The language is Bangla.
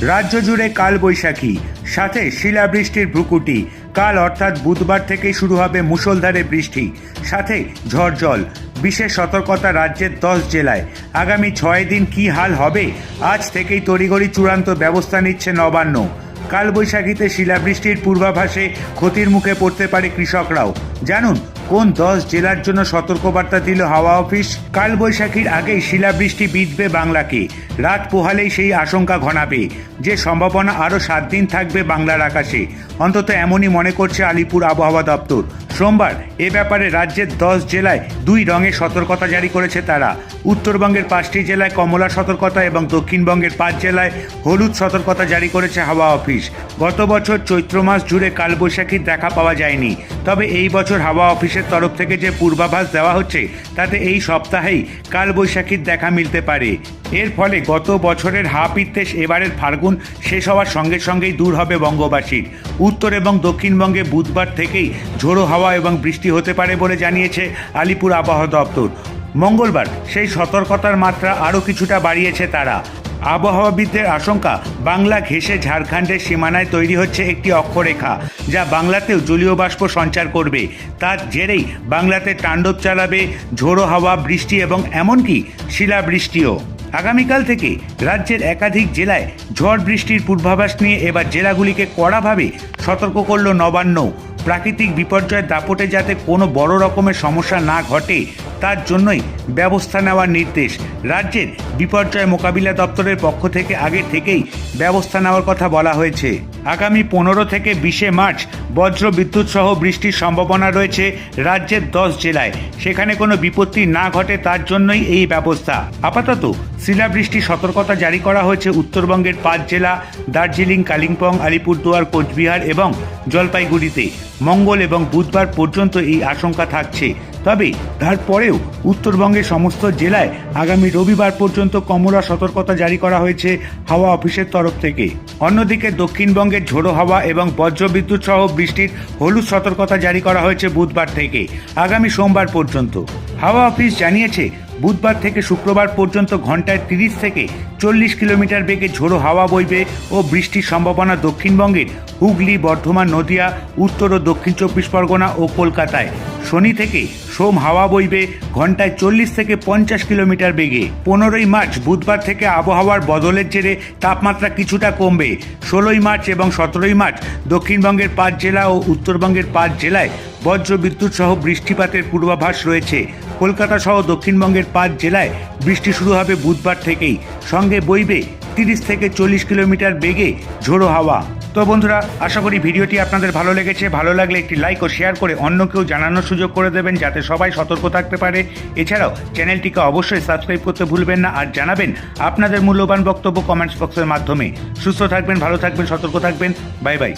রাজ্য জুড়ে কাল বৈশাখী সাথে শিলাবৃষ্টির ভ্রুকুটি। কাল অর্থাৎ বুধবার থেকেই শুরু হবে মুষলধারে বৃষ্টি, সাথে ঝড় জল। বিশেষ সতর্কতা রাজ্যের দশ জেলায়। আগামী ছয় দিন কি হাল হবে? আজ থেকেই তড়িঘড়ি চূড়ান্ত ব্যবস্থা নিচ্ছে নবান্ন। কালবৈশাখীতে শিলাবৃষ্টির পূর্বাভাসে ক্ষতির মুখে পড়তে পারে কৃষকরাও। জানুন কোন দশ জেলার জন্য সতর্কবার্তা দিল হাওয়া অফিস? কালবৈশাখীর আগেই শিলাবৃষ্টি বিঁধবে বাংলাকে। রাত পোহালেই সেই আশঙ্কা ঘনাবে। যে সম্ভাবনা আরও সাত দিন থাকবে বাংলার আকাশে। অন্তত এমনই মনে করছে আলিপুর আবহাওয়া দপ্তর। সোমবার এ ব্যাপারে রাজ্যের দশ জেলায় দুই রঙের সতর্কতা জারি করেছে তারা। উত্তরবঙ্গের পাঁচটি জেলায় কমলা সতর্কতা এবং দক্ষিণবঙ্গের পাঁচ জেলায় হলুদ সতর্কতা জারি করেছে হাওয়া অফিস। গত বছর চৈত্র মাস জুড়ে কালবৈশাখীর দেখা পাওয়া যায়নি। তবে এই বছর হাওয়া অফিসের তরফ থেকে যে পূর্বাভাস দেওয়া হচ্ছে, তাতে এই সপ্তাহেই কালবৈশাখীর দেখা মিলতে পারে। এর ফলে গত বছরের হা পিত্তেশ এবারের ফাল্গুন শেষ হওয়ার সঙ্গে সঙ্গেই দূর হবে বঙ্গবাসীর। উত্তর এবং দক্ষিণবঙ্গে বুধবার থেকেই ঝোড়ো হাওয়া এবং বৃষ্টি হতে পারে বলে জানিয়েছে আলিপুর আবহাওয়া দপ্তর। মঙ্গলবার সেই সতর্কতার মাত্রা আরও কিছুটা বাড়িয়েছে তারা। আবহাওয়াবিদদের আশঙ্কা, বাংলা ঘেঁষে ঝাড়খণ্ডের সীমানায় তৈরি হচ্ছে একটি অক্ষরেখা, যা বাংলাতেও জলীয় বাষ্প সঞ্চার করবে। তার জেরেই বাংলাতে তাণ্ডব চালাবে, ঝোড়ো হাওয়া, বৃষ্টি এবং এমনকি শিলাবৃষ্টিও। আগামীকাল থেকে রাজ্যের একাধিক জেলায় ঝড় বৃষ্টির পূর্বাভাস নিয়ে এবার জেলাগুলিকে কড়াভাবে সতর্ক করল নবান্ন। প্রাকৃতিক বিপর্যয়ের দাপটে যাতে কোনো বড় রকমের সমস্যা না ঘটে, তার জন্যই ব্যবস্থা নেওয়ার নির্দেশ। রাজ্যের বিপর্যয় মোকাবিলা দপ্তরের পক্ষ থেকে আগে থেকেই ব্যবস্থা নেওয়ার কথা বলা হয়েছে। আগামী পনেরো থেকে বিশে মার্চ বজ্র বিদ্যুৎ সহ বৃষ্টির সম্ভাবনা রয়েছে রাজ্যের দশ জেলায়। সেখানে কোনো বিপত্তি না ঘটে তার জন্যই এই ব্যবস্থা। আপাতত শিলাবৃষ্টি সতর্কতা জারি করা হয়েছে উত্তরবঙ্গের পাঁচ জেলা, দার্জিলিং, কালিম্পং, আলিপুরদুয়ার, কোচবিহার এবং জলপাইগুড়িতে। মঙ্গল এবং বুধবার পর্যন্ত এই আশঙ্কা থাকছে। তবে তারপরেও উত্তরবঙ্গের সমস্ত জেলায় আগামী রবিবার পর্যন্ত কমলা সতর্কতা জারি করা হয়েছে হাওয়া অফিসের তরফ থেকে। অন্যদিকে দক্ষিণবঙ্গের ঝোড়ো হাওয়া এবং বজ্রবিদ্যুৎ সহ বৃষ্টির হলুদ সতর্কতা জারি করা হয়েছে বুধবার থেকে, আগামী সোমবার পর্যন্ত। হাওয়া অফিস জানিয়েছে, বুধবার থেকে শুক্রবার পর্যন্ত ঘন্টায় তিরিশ থেকে চল্লিশ কিলোমিটার বেগে ঝোড়ো হাওয়া বইবে ও বৃষ্টির সম্ভাবনা দক্ষিণবঙ্গের হুগলি, বর্ধমান, নদিয়া, উত্তর ও দক্ষিণ চব্বিশ পরগনা ও কলকাতায়। শনি থেকে সোম হাওয়া বইবে, ঘন্টায় চল্লিশ থেকে পঞ্চাশ কিলোমিটার বেগে। পনেরোই মার্চ বুধবার থেকে আবহাওয়ার বদলের জেরে তাপমাত্রা কিছুটা কমবে। ষোলোই মার্চ এবং সতেরোই মার্চ দক্ষিণবঙ্গের পাঁচ জেলা ও উত্তরবঙ্গের পাঁচ জেলায় বজ্র বিদ্যুৎ সহ বৃষ্টিপাতের পূর্বাভাস রয়েছে। কলকাতা সহ দক্ষিণবঙ্গের পাঁচ জেলায় বৃষ্টি শুরু হবে বুধবার থেকেই। সঙ্গে বইবে, তিরিশ থেকে চল্লিশ কিলোমিটার বেগে ঝোড়ো হাওয়া। তো বন্ধুরা, আশা করি ভিডিওটি আপনাদের ভালো লেগেছে। ভালো লাগলে একটি লাইক ও শেয়ার করে অন্য কেউ জানানোর সুযোগ করে দেবেন যাতে সবাই সতর্ক থাকতে পারে। এছাড়াও চ্যানেলটিকে অবশ্যই সাবস্ক্রাইব করতে ভুলবেন না আর জানাবেন আপনাদের মূল্যবান বক্তব্য কমেন্টস বক্সের মাধ্যমে। সুস্থ থাকবেন, ভালো থাকবেন, সতর্ক থাকবেন। Bye bye.